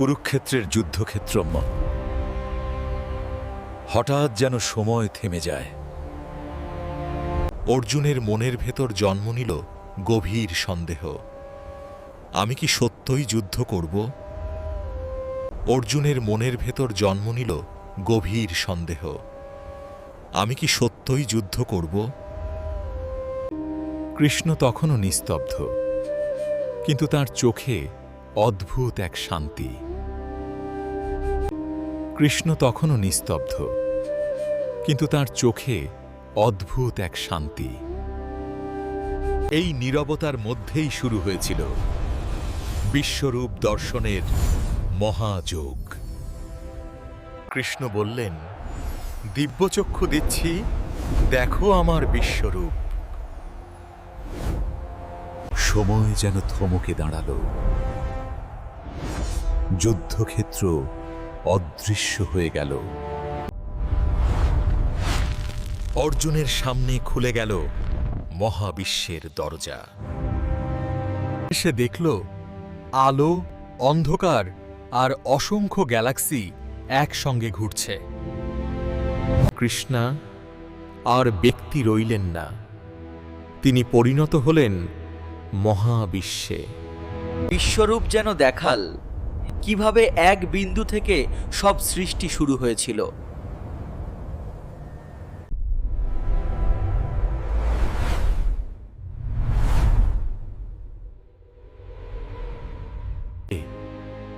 কুরুক্ষেত্রের যুদ্ধক্ষেত্র হঠাৎ যেন সময় থেমে যায়। অর্জুনের মনের ভেতর জন্ম নিল গভীর সন্দেহ। আমি কি সত্যই যুদ্ধ করব? অর্জুনের মনের ভেতর জন্ম নিল গভীর সন্দেহ। আমি কি সত্যই যুদ্ধ করব? কৃষ্ণ তখনও নিস্তব্ধ, কিন্তু তার চোখে অদ্ভুত এক শান্তি। কৃষ্ণ তখনও নিস্তব্ধ, কিন্তু তার চোখে অদ্ভুত এক শান্তি। এই নীরবতার মধ্যেই শুরু হয়েছিল বিশ্বরূপ দর্শনের মহাযোগ। কৃষ্ণ বললেন, দিব্যচক্ষু দিচ্ছি, দেখো আমার বিশ্বরূপ। সময় যেন থমকে দাঁড়াল। যুদ্ধক্ষেত্র অদৃশ্য হয়ে গেল। অর্জুনের সামনে খুলে গেল মহাবিশ্বের দরজা। সে দেখল, আলো, অন্ধকার আর অসংখ্য গ্যালাক্সি একসঙ্গে ঘুরছে। কৃষ্ণা আর ব্যক্তি রইলেন না। তিনি পরিণত হলেন মহাবিশ্বে। বিশ্বরূপ যেন দেখাল কীভাবে এক বিন্দু থেকে সব সৃষ্টি শুরু হয়েছিল?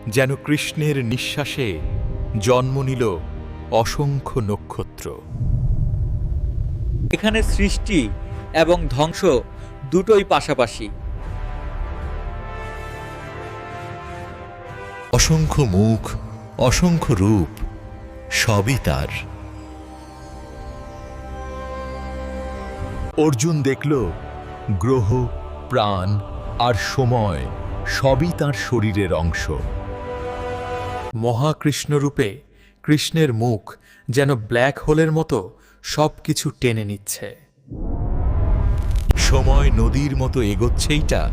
যেন কৃষ্ণের নিঃশ্বাসে জন্ম নিল অসংখ্য নক্ষত্র। এখানে সৃষ্টি এবং ধ্বংস দুটোই পাশাপাশি। অসংখ্য মুখ, অসংখ্য রূপ, সবই তার। অর্জুন দেখল, গ্রহ, প্রাণ আর সময় সবই তার শরীরের অংশ। মহাকৃষ্ণরূপে কৃষ্ণের মুখ যেন ব্ল্যাক হোলের মতো সবকিছু টেনে নিচ্ছে। সময় নদীর মতো এগোচ্ছেইটা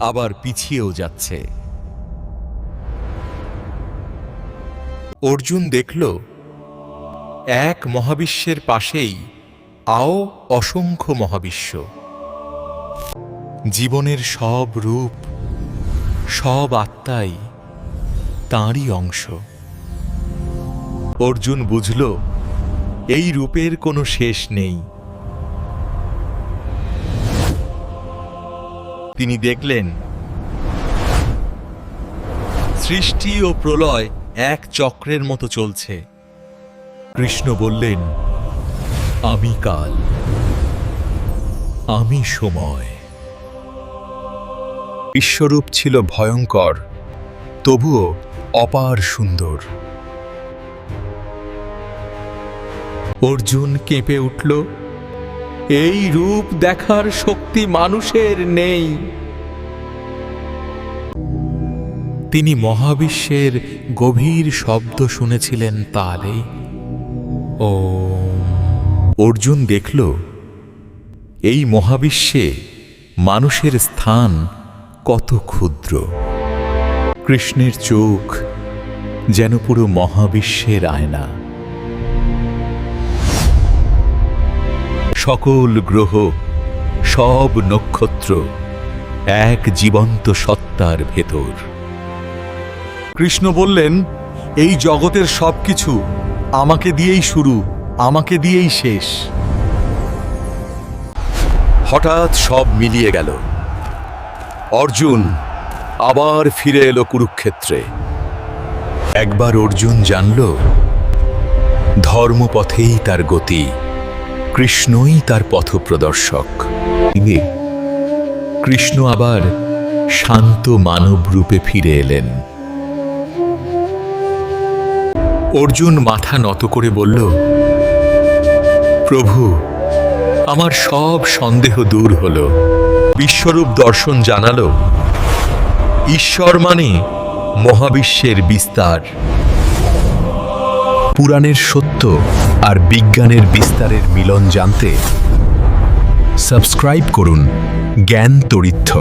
আবার পিছিয়েও যাচ্ছে। অর্জুন দেখল, এক মহাবিশ্বের পাশেই আও অসংখ্য মহাবিশ্ব। জীবনের সব রূপ, সব আত্মাই তাঁরই অংশ। অর্জুন বুঝল, এই রূপের কোনো শেষ নেই। তিনি দেখলেন, সৃষ্টি ও প্রলয় এক চক্রের মতো চলছে। কৃষ্ণ বললেন আমি কাল আমি সময়। বিশ্বরূপ ছিল ভয়ঙ্কর তবুও অপার সুন্দর। অর্জুন কেঁপে উঠল এই রূপ দেখার শক্তি মানুষের নেই। তিনি মহাবিশ্বের গভীর শব্দ শুনেছিলেন তারে। ও অর্জুন দেখল, এই মহাবিশ্বে মানুষের স্থান কত ক্ষুদ্র। কৃষ্ণের চোখ যেন পুরো মহাবিশ্বের আয়না। সকল গ্রহ, সব নক্ষত্র এক জীবন্ত সত্তার ভেতর। কৃষ্ণ বললেন, এই জগতের সবকিছু আমাকে দিয়েই শুরু, আমাকে দিয়েই শেষ। হঠাৎ সব মিলিয়ে গেল। অর্জুন আবার ফিরে এলো কুরুক্ষেত্রে। একবার অর্জুন জানল, ধর্মপথেই তার গতি, কৃষ্ণই তার পথপ্রদর্শক। কৃষ্ণ আবার শান্ত মানব রূপে ফিরে এলেন। অর্জুন মাথা নত করে বলল, প্রভু, আমার সব সন্দেহ দূর হল। বিশ্বরূপ দর্শন জানাল, ঈশ্বর মানে মহাবিশ্বের বিস্তার। পুরাণের সত্য আর বিজ্ঞানের বিস্তারের মিলন জানতে সাবস্ক্রাইব করুন জ্ঞান তরিত্থ